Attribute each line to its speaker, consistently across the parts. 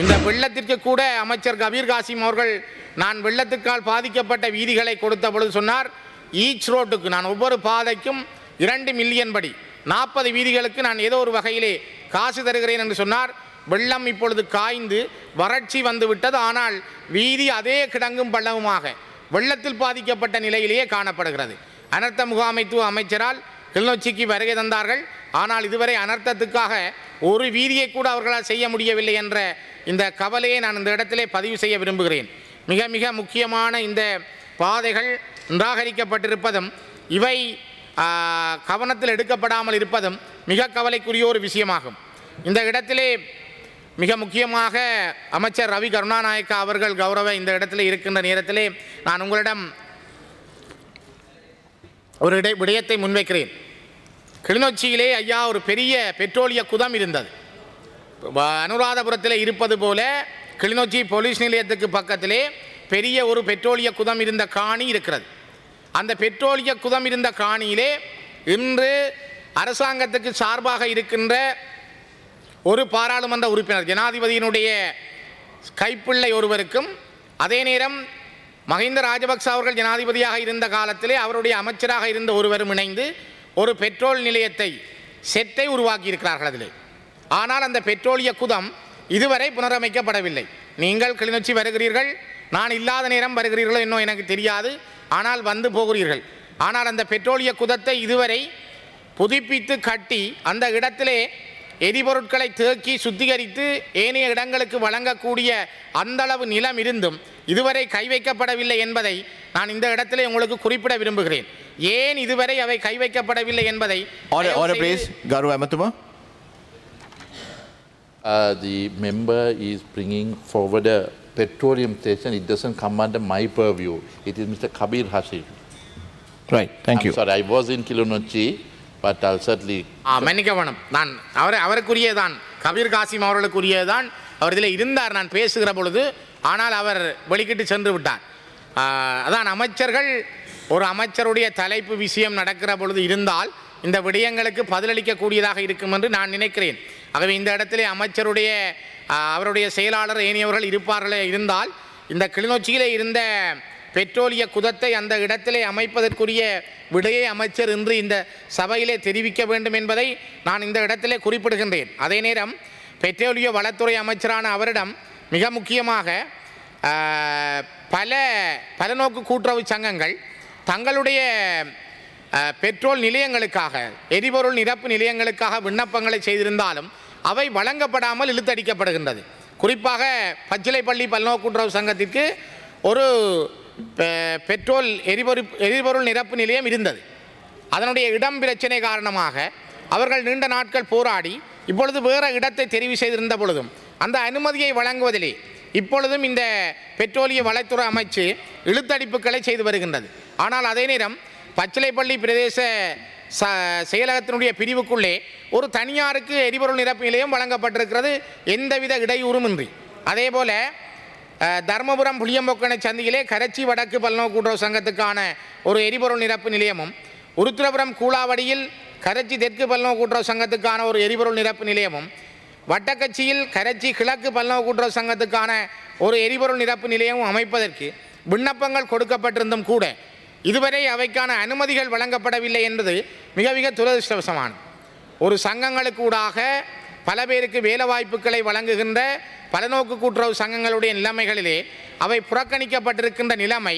Speaker 1: இந்த வெள்ளத்திற்கு கூட அமைச்சர் கபீர் காசிம் அவர்கள் நான் வெள்ளத்துக்கால் பாதிக்கப்பட்ட வீதிகளை கொடுத்த பொழுது சொன்னார் ஈச் ரோட்டுக்கு நான் ஒவ்வொரு பாதைக்கும் இரண்டு மில்லியன் படி நாற்பது வீதிகளுக்கு நான் ஏதோ ஒரு வகையிலே காசு தருகிறேன் என்று சொன்னார். வெள்ளம் இப்பொழுது காய்ந்து வறட்சி வந்து விட்டது. ஆனால் வீதி அதே கிடங்கும் பள்ளவுமாக வெள்ளத்தில் பாதிக்கப்பட்ட நிலையிலேயே காணப்படுகிறது. அனர்த்த முகாமைத்துவ அமைச்சரால் கிளிநொச்சிக்கு வருகை தந்தார்கள். ஆனால் இதுவரை அனர்த்தத்துக்காக ஒரு வீதியை கூட அவர்களால் செய்ய முடியவில்லை என்ற இந்த கவலையை நான் இந்த இடத்திலே பதிவு செய்ய விரும்புகிறேன். மிக மிக முக்கியமான இந்த பாதைகள் நிராகரிக்கப்பட்டிருப்பதும் இவை கவனத்தில் எடுக்கப்படாமல் இருப்பதும் மிக கவலைக்குரிய ஒரு விஷயமாகும். இந்த இடத்திலே மிக முக்கியமாக அமைச்சர் ரவி கருணாநாயக்கா அவர்கள் கௌரவ இந்த இடத்துல இருக்கின்ற நேரத்திலே நான் உங்களிடம் ஒரு இடை விடயத்தை முன்வைக்கிறேன். கிளிநொச்சியிலே ஐயா ஒரு பெரிய பெட்ரோலிய குதம் இருந்தது. அனுராதபுரத்தில் இருப்பது போல கிளிநொச்சி போலீஸ் நிலையத்துக்கு பக்கத்திலே பெரிய ஒரு பெட்ரோலிய குதம் இருந்த காணி இருக்கிறது. அந்த பெட்ரோலிய குதம் இருந்த காணியிலே இன்று அரசாங்கத்துக்கு சார்பாக இருக்கின்ற ஒரு பாராளுமன்ற உறுப்பினர் ஜனாதிபதியினுடைய கைப்பிள்ளை ஒருவருக்கும் அதே நேரம் மஹிந்த ராஜபக்ச அவர்கள் ஜனாதிபதியாக இருந்த காலத்திலே அவருடைய அமைச்சராக இருந்த ஒருவரும் இணைந்து ஒரு பெட்ரோல் நிலையத்தை செட்டை உருவாக்கி இருக்கிறார்கள் அதிலே. ஆனால் அந்த பெட்ரோலிய குதம் இதுவரை புனரமைக்கப்படவில்லை. நீங்கள் கிளிநொச்சி வருகிறீர்கள். நான் இல்லாத நேரம் வருகிறீர்களோ என்னோ எனக்கு தெரியாது. ஆனால் வந்து போகிறீர்கள். ஆனால் அந்த பெட்ரோலிய குதத்தை இதுவரை புதுப்பித்து கட்டி அந்த இடத்திலே எரிபொருட்களை தேக்கி சுத்திகரித்து ஏனைய இடங்களுக்கு வழங்கக்கூடிய அந்தளவு நிலம் இருந்தும் இதுவரை கை வைக்கப்படவில்லை என்பதை நான் இந்த இடத்திலே உங்களுக்கு குறிப்பிட விரும்புகிறேன். ஏன் இதுவரை அவை கை வைக்கப்படவில்லை என்பதை
Speaker 2: Order,
Speaker 1: தயவு
Speaker 2: order
Speaker 1: செய்து-
Speaker 2: please. Garu Amatuma.
Speaker 3: Uh, the member is bringing forward a petroleum station. It doesn't come under my purview. It is Mr. Kabir Hashim.
Speaker 2: Right, thank
Speaker 3: I'm
Speaker 2: you.
Speaker 3: sorry, I was in Kilonochi, but I'll certainly
Speaker 1: ஆ மன்னிக்க வேணும் நான் அவர் அவருக்குரியதான் கபீர் காசிம் அவர்களுக்குரியதான் அவர் இதில் இருந்தார் நான் பேசுகிற பொழுது ஆனால் அவர் வெளிக்கிட்டு சென்று விட்டார் அதான் அமைச்சர்கள் ஒரு அமைச்சருடைய தலைப்பு விஷயம் நடக்கிற பொழுது இருந்தால் இந்த விடயங்களுக்கு பதிலளிக்கக்கூடியதாக இருக்கும் என்று நான் நினைக்கிறேன். ஆகவே இந்த இடத்திலே அமைச்சருடைய அவருடைய செயலாளர் ஏனையவர்கள் இருப்பார்களே இருந்தால் இந்த கிளிநொச்சியிலே இருந்த பெட்ரோலிய குதத்தை அந்த இடத்திலே அமைப்பதற்குரிய விடையை அமைச்சர் இன்று இந்த சபையிலே தெரிவிக்க வேண்டும் என்பதை நான் இந்த இடத்திலே குறிப்பிடுகின்றேன். அதே நேரம் பெட்ரோலிய வளத்துறை அமைச்சரான அவரிடம் மிக முக்கியமாக பல பலநோக்கு கூட்டுறவு சங்கங்கள் தங்களுடைய பெட்ரோல் நிலையங்களுக்காக எரிபொருள் நிரப்பு நிலையங்களுக்காக விண்ணப்பங்களை செய்திருந்தாலும் அவை வழங்கப்படாமல் இழுத்தடிக்கப்படுகின்றது. குறிப்பாக பச்சிலைப்பள்ளி பல்நோக்கு சங்கத்திற்கு ஒரு பெ- பெட்ரோல் எரிபொருள் எரிபொருள் நிரப்பு நிலையம் இருந்தது. அதனுடைய இடம் பிரச்சனை காரணமாக அவர்கள் நீண்ட நாட்கள் போராடி இப்பொழுது வேறு இடத்தை தெரிவு செய்திருந்த பொழுதும் அந்த அனுமதியை வழங்குவதிலே இப்பொழுதும் இந்த பெட்ரோலிய வளத்துறை அமைச்சு இழுத்தடிப்புகளை செய்து வருகின்றது. ஆனால் அதே நேரம் பச்சிலைப்பள்ளி பிரதேச ச செயலகத்தினுடைய பிரிவுக்குள்ளே ஒரு தனியாருக்கு எரிபொருள் நிரப்பு நிலையம் வழங்கப்பட்டிருக்கிறது. எந்தவித இடையூறுமின்றி அதே போல் தர்மபுரம் புளியம்பொக்கனை சந்தியிலே கரச்சி வடக்கு பல்நோக்கு கூட்டுறவு சங்கத்துக்கான ஒரு எரிபொருள் நிரப்பு நிலையமும் உருத்திரபுரம் கூலாவடியில் கரச்சி தெற்கு பல்நோக்கு கூட்டுறவு சங்கத்துக்கான ஒரு எரிபொருள் நிரப்பு நிலையமும் வட்டக்கட்சியில் கரச்சி கிழக்கு பல்நோக்கு கூட்டுறவு சங்கத்துக்கான ஒரு எரிபொருள் நிரப்பு நிலையமும் அமைப்பதற்கு விண்ணப்பங்கள் கொடுக்கப்பட்டிருந்தும் கூட இதுவரை அவைக்கான அனுமதிகள் வழங்கப்படவில்லை என்பது மிக மிக துரதிருஷ்டவசமானது ஒரு சங்கங்களுக்கு ஊடாக பல பேருக்கு வேலை வாய்ப்புகளை வழங்குகின்ற பலநோக்கு கூட்டுறவு சங்கங்களுடைய நிலைமைகளிலே அவை புறக்கணிக்கப்பட்டிருக்கின்ற நிலைமை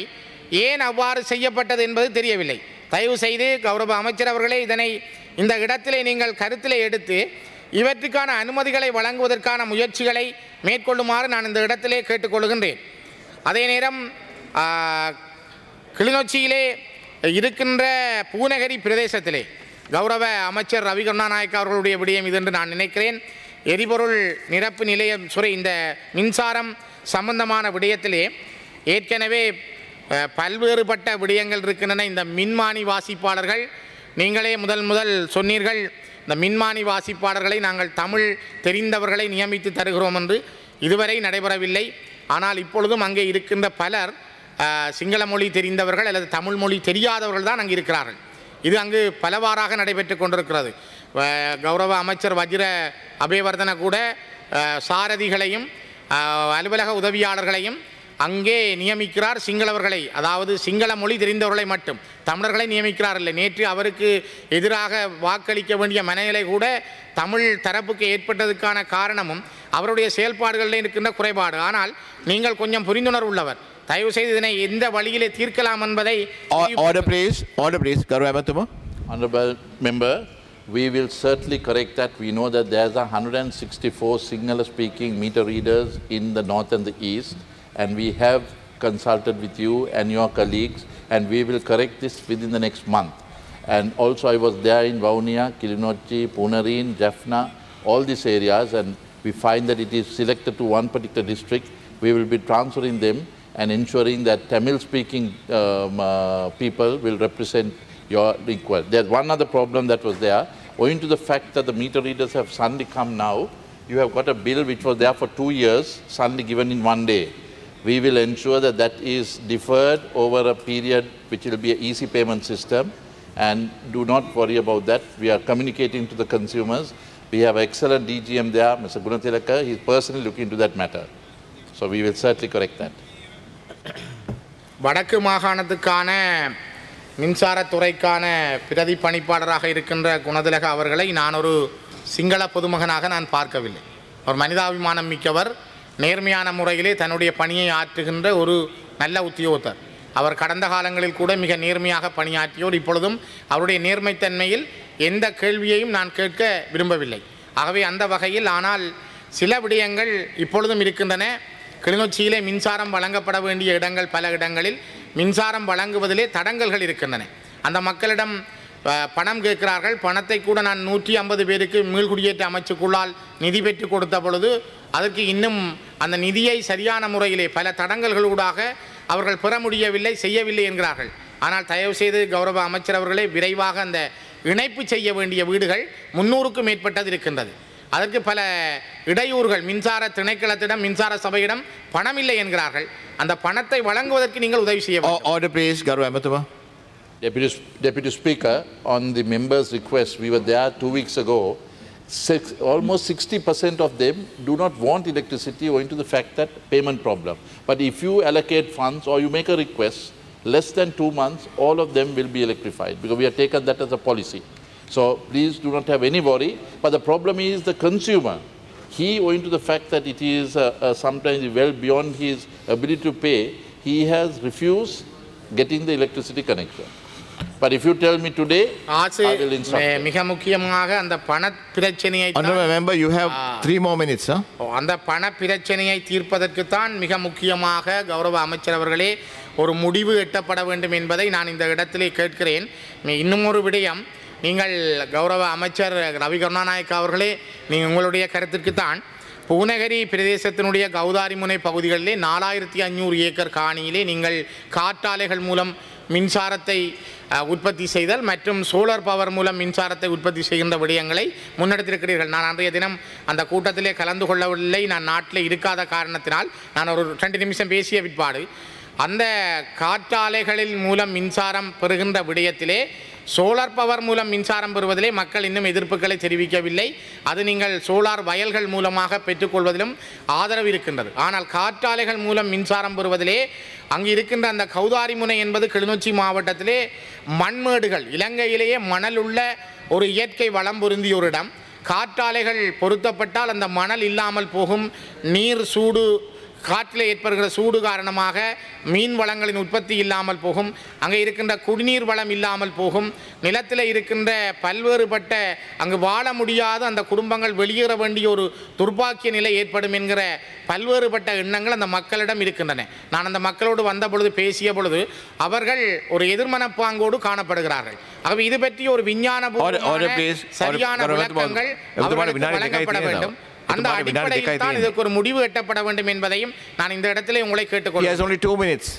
Speaker 1: ஏன் அவ்வாறு செய்யப்பட்டது என்பது தெரியவில்லை. தயவு செய்து கௌரவ அமைச்சர் அவர்களே இதனை இந்த இடத்திலே நீங்கள் கருத்திலே எடுத்து இவற்றுக்கான அனுமதிகளை வழங்குவதற்கான முயற்சிகளை மேற்கொள்ளுமாறு நான் இந்த இடத்திலே கேட்டுக்கொள்கின்றேன். அதே நேரம் கிளிநொச்சியிலே இருக்கின்ற பூநகரி பிரதேசத்திலே கௌரவ அமைச்சர் ரவி கருணாநாயக் அவர்களுடைய விடயம் இது என்று நான் நினைக்கிறேன். எரிபொருள் நிரப்பு நிலையம் சுரை இந்த மின்சாரம் சம்பந்தமான விடயத்திலே ஏற்கனவே பல்வேறுபட்ட விடயங்கள் இருக்கின்றன. இந்த மின்மானி வாசிப்பாளர்கள் நீங்களே முதல் முதல் சொன்னீர்கள் இந்த மின்மானி வாசிப்பாளர்களை நாங்கள் தமிழ் தெரிந்தவர்களை நியமித்து தருகிறோம் என்று. இதுவரை நடைபெறவில்லை. ஆனால் இப்பொழுதும் அங்கே இருக்கின்ற பலர் சிங்கள மொழி தெரிந்தவர்கள் அல்லது தமிழ் மொழி தெரியாதவர்கள் தான் அங்கே இருக்கிறார்கள். இது அங்கு பலவாறாக நடைபெற்று கொண்டிருக்கிறது. கௌரவ அமைச்சர் வஜிர அபயவர்தன கூட சாரதிகளையும் அலுவலக உதவியாளர்களையும் அங்கே நியமிக்கிறார் சிங்களவர்களை. அதாவது சிங்கள மொழி தெரிந்தவர்களை மட்டும். தமிழர்களை நியமிக்கிறார் இல்லை. நேற்று அவருக்கு எதிராக வாக்களிக்க வேண்டிய மனநிலை கூட தமிழ் தரப்புக்கு ஏற்பட்டதுக்கான காரணமும் அவருடைய செயல்பாடுகளில் இருக்கின்ற குறைபாடு. ஆனால் நீங்கள் கொஞ்சம் புரிந்துணர்வு உள்ளவர் தயவு செய்து இதனை எந்த வழியிலே தீர்க்கலாம் என்பதை
Speaker 2: O- Order please, order please, Garu Amatuma.
Speaker 3: Honorable member, we will certainly correct that. We know that there's a 164 Sinhala-speaking meter readers in the north and the east, and we have consulted with you and your colleagues, and we will correct this within the next month. And also, I was there in Vaunia, Kilinochi, Punareen, Jaffna, all these areas, and we find that it is selected to one particular district. We will be transferring them and ensuring that Tamil-speaking um, uh, people will represent your request. There's one other problem that was there. Owing to the fact that the meter readers have suddenly come now, you have got a bill which was there for two years, suddenly given in one day. We will ensure that that is deferred over a period which will be an easy payment system. And do not worry about that. We are communicating to the consumers. We have excellent DGM there, Mr. Gunathilaka. He's personally looking into that matter. So we will certainly correct that.
Speaker 1: வடக்கு மாகாணத்துக்கான மின்சாரத்துறைக்கான பிரதி பணிப்பாளராக இருக்கின்ற குணதிலக அவர்களை நான் ஒரு சிங்கள பொதுமகனாக நான் பார்க்கவில்லை. அவர் மனிதாபிமானம் மிக்கவர். நேர்மையான முறையிலே தன்னுடைய பணியை ஆற்றுகின்ற ஒரு நல்ல உத்தியோகத்தர். அவர் கடந்த காலங்களில் கூட மிக நேர்மையாக பணியாற்றியோர். இப்பொழுதும் அவருடைய நேர்மைத்தன்மையில் எந்த கேள்வியையும் நான் கேட்க விரும்பவில்லை. ஆகவே அந்த வகையில் ஆனால் சில விடயங்கள் இப்பொழுதும் இருக்கின்றன. கிளிநொச்சியிலே மின்சாரம் வழங்கப்பட வேண்டிய இடங்கள் பல இடங்களில் மின்சாரம் வழங்குவதிலே தடங்கல்கள் இருக்கின்றன. அந்த மக்களிடம் பணம் கேட்கிறார்கள். பணத்தை கூட நான் நூற்றி ஐம்பது பேருக்கு மீள்குடியேற்ற அமைச்சுக்குள்ளால் நிதி பெற்று கொடுத்த பொழுது அதற்கு இன்னும் அந்த நிதியை சரியான முறையிலே பல தடங்கல்களூடாக அவர்கள் பெற முடியவில்லை செய்யவில்லை என்கிறார்கள். ஆனால் தயவு செய்து கௌரவ அமைச்சர் அவர்களே விரைவாக அந்த இணைப்பு செய்ய வேண்டிய வீடுகள் முன்னூறுக்கும் மேற்பட்டது இருக்கின்றது. அதற்கு பல இடையூறுகள் மின்சார திணைக்களத்திடம் மின்சார சபையிடம் பணம் இல்லை என்கிறார்கள் அந்த பணத்தை வழங்குவதற்கு நீங்கள் உதவி செய்ய வேண்டும்.
Speaker 2: O- Order please, Garu Amatuma.
Speaker 3: Deputy, Deputy Speaker, on the member's request, we were there two weeks ago. Six, almost 60% of them do not want electricity owing to the fact that payment problem. But if you allocate funds or you make a request, less than two months, all of them will be electrified because we have taken that as a policy. So please do not have any worry. But the problem is the consumer. He, owing to the fact that it is uh, uh, sometimes well beyond his ability to pay, he has refused getting the electricity connection. But if you tell me today,
Speaker 1: ஆசு
Speaker 3: I will instruct.
Speaker 1: May-
Speaker 3: them.
Speaker 1: மிக முக்கியமாக அந்த பண பிரச்சனையை தான்
Speaker 2: Honorable member, you have three more minutes, huh?
Speaker 1: அந்த பண பிரச்சனையை தீர்ப்பதற்குத்தான் மிக முக்கியமாக கௌரவ அமைச்சர் அவர்களே ஒரு முடிவு எட்டப்பட வேண்டும் என்பதை நான் இந்த இடத்திலே கேட்கிறேன் மி- இன்னும் ஒரு விடயம் நீங்கள் கௌரவ அமைச்சர் ரவி கருணாநாயக் அவர்களே நீங்கள் உங்களுடைய கருத்திற்குத்தான் பூநகரி பிரதேசத்தினுடைய கௌதாரிமுனை பகுதிகளிலே நாலாயிரத்தி அஞ்சூறு ஏக்கர் காணியிலே நீங்கள் காற்றாலைகள் மூலம் மின்சாரத்தை உற்பத்தி செய்தல் மற்றும் சோலார் பவர் மூலம் மின்சாரத்தை உற்பத்தி செய்கின்ற விடயங்களை முன்னெடுத்திருக்கிறீர்கள். நான் அன்றைய தினம் அந்த கூட்டத்திலே கலந்து கொள்ளவில்லை. நான் நாட்டில் இருக்காத காரணத்தினால் நான் ஒரு ரெண்டு நிமிஷம் பேசிய பிற்பாடு. அந்த காற்றாலைகளில் மூலம் மின்சாரம் பெறுகின்ற விடயத்திலே சோலார் பவர் மூலம் மின்சாரம் பெறுவதிலே மக்கள் இன்னும் எதிர்ப்புகளை தெரிவிக்கவில்லை. அது நீங்கள் சோலார் வயல்கள் மூலமாக பெற்றுக்கொள்வதிலும் ஆதரவு இருக்கின்றது. ஆனால் காற்றாலைகள் மூலம் மின்சாரம் பெறுவதிலே அங்கு இருக்கின்ற அந்த கௌதாரி முனை என்பது கிளிநொச்சி மாவட்டத்திலே மண்மேடுகள் இலங்கையிலேயே மணல் உள்ள ஒரு இயற்கை வளம் பொருந்திய ஒரு இடம். காற்றாலைகள் பொருத்தப்பட்டால் அந்த மணல் இல்லாமல் போகும் நீர் சூடு காற்றில் ஏற்படுகிற சூடு காரணமாக மீன் வளங்களின் உற்பத்தி இல்லாமல் போகும். அங்கே இருக்கின்ற குடிநீர் வளம் இல்லாமல் போகும். நிலத்தில் இருக்கின்ற பல்வேறுபட்ட அங்கு வாழ முடியாத அந்த குடும்பங்கள் வெளியேற வேண்டிய ஒரு துர்ப்பாக்கிய நிலை ஏற்படும் என்கிற பல்வேறுபட்ட எண்ணங்கள் அந்த மக்களிடம் இருக்கின்றன. நான் அந்த மக்களோடு வந்த பொழுது பேசிய பொழுது அவர்கள் ஒரு எதிர்மனப்பாங்கோடு காணப்படுகிறார்கள். ஆகவே இது பற்றி ஒரு விஞ்ஞான சரியான விளக்கங்கள் வழங்கப்பட வேண்டும். அந்த
Speaker 2: எதுமாறு வினாடி
Speaker 1: அடிப்படையில் தான்
Speaker 2: கேட்கிறீங்க.
Speaker 1: இதற்கு ஒரு முடிவு எட்டப்பட வேண்டும் என்பதையும் நான் இந்த இடத்திலே உங்களை
Speaker 2: He has
Speaker 1: கேட்டுக்கொள்கிறேன்
Speaker 2: only two minutes.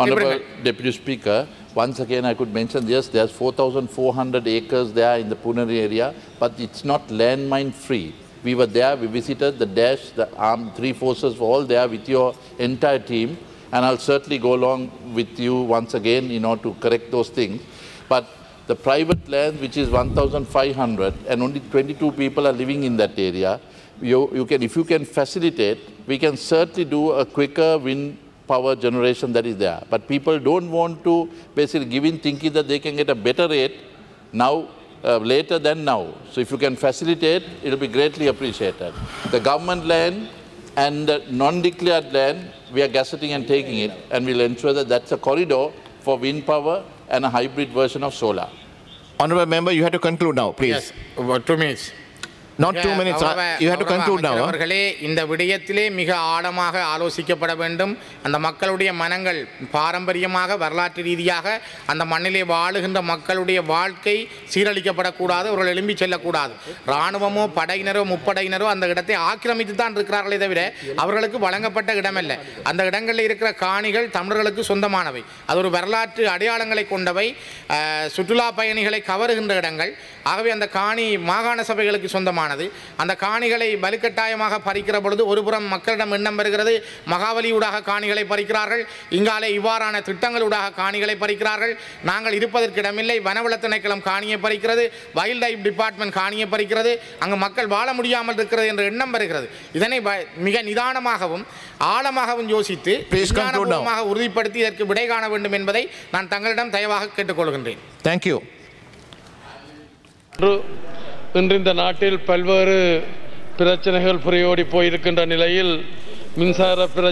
Speaker 3: Honorable Deputy Speaker, once again I could mention, yes, there's 4,400 acres there in the Puneri area, but it's not landmine free. We were there, we visited the Dash, the armed three forces were all there with your entire team, and I'll certainly go along with you once again, you know, to correct those things. But the private land, which is 1,500, and only 22 people are living in that area, you, you can, if you can facilitate, we can certainly do a quicker wind power generation that is there. But people don't want to basically give in thinking that they can get a better rate now, uh, later than now. So if you can facilitate, it will be greatly appreciated. The government land and the non-declared land, we are gazetting and taking it, and we'll ensure that that's a corridor for wind power and a hybrid version of solar.
Speaker 2: Honourable Member, you have to conclude now, please.
Speaker 1: Yes, about two minutes.
Speaker 2: Not two minutes. You have to conclude now.
Speaker 1: அவர்களே இந்த விடயத்திலே மிக ஆழமாக ஆலோசிக்கப்பட வேண்டும். அந்த மக்களுடைய மனங்கள் பாரம்பரியமாக வரலாற்று ரீதியாக அந்த மண்ணிலே வாழுகின்ற மக்களுடைய வாழ்க்கை சீரழிக்கப்படக்கூடாது அவர்கள் எழும்பி செல்லக்கூடாது. இராணுவமோ படையினரோ முப்படையினரோ அந்த இடத்தை ஆக்கிரமித்து தான் இருக்கிறார்களே தவிர அவர்களுக்கு வழங்கப்பட்ட இடமல்ல. அந்த இடங்களில் இருக்கிற காணிகள் தமிழர்களுக்கு சொந்தமானவை. அது ஒரு வரலாற்று அடையாளங்களை கொண்டவை. சுற்றுலா பயணிகளை கவருகின்ற இடங்கள். ஆகவே அந்த காணி மாகாண சபைகளுக்கு சொந்தமானது அந்த காணிகளை வலுக்கட்டாயமாக பறிக்கிற பொழுது ஒருபுறம் மக்களிடம் எண்ணம் வருகிறது. மகாவலியூடாக காணிகளை பறிக்கிறார்கள். இங்காலே இவ்வாறான திட்டங்களூடாக காணிகளை பறிக்கிறார்கள். நாங்கள் இருப்பதற்கு இடமில்லை வனவள திணைக்களம் காணியை பறிக்கிறது. வைல்ட் லைஃப் டிபார்ட்மெண்ட் காணியை பறிக்கிறது. அங்கு மக்கள் வாழ முடியாமல் இருக்கிறது என்ற எண்ணம் வருகிறது. இதனை வ- மிக நிதானமாகவும் ஆழமாகவும் யோசித்து உறுதிப்படுத்தி இதற்கு விடை காண வேண்டும் என்பதை நான் தங்களிடம் தயவாக கேட்டுக்கொள்கின்றேன்.
Speaker 2: Thank you.
Speaker 4: இன்று இந்த நாட்டில் பல்வேறு பிரச்சனைகள் புரியோடி போயிருக்கின்ற நிலையில் மின்சார பிரச்சனை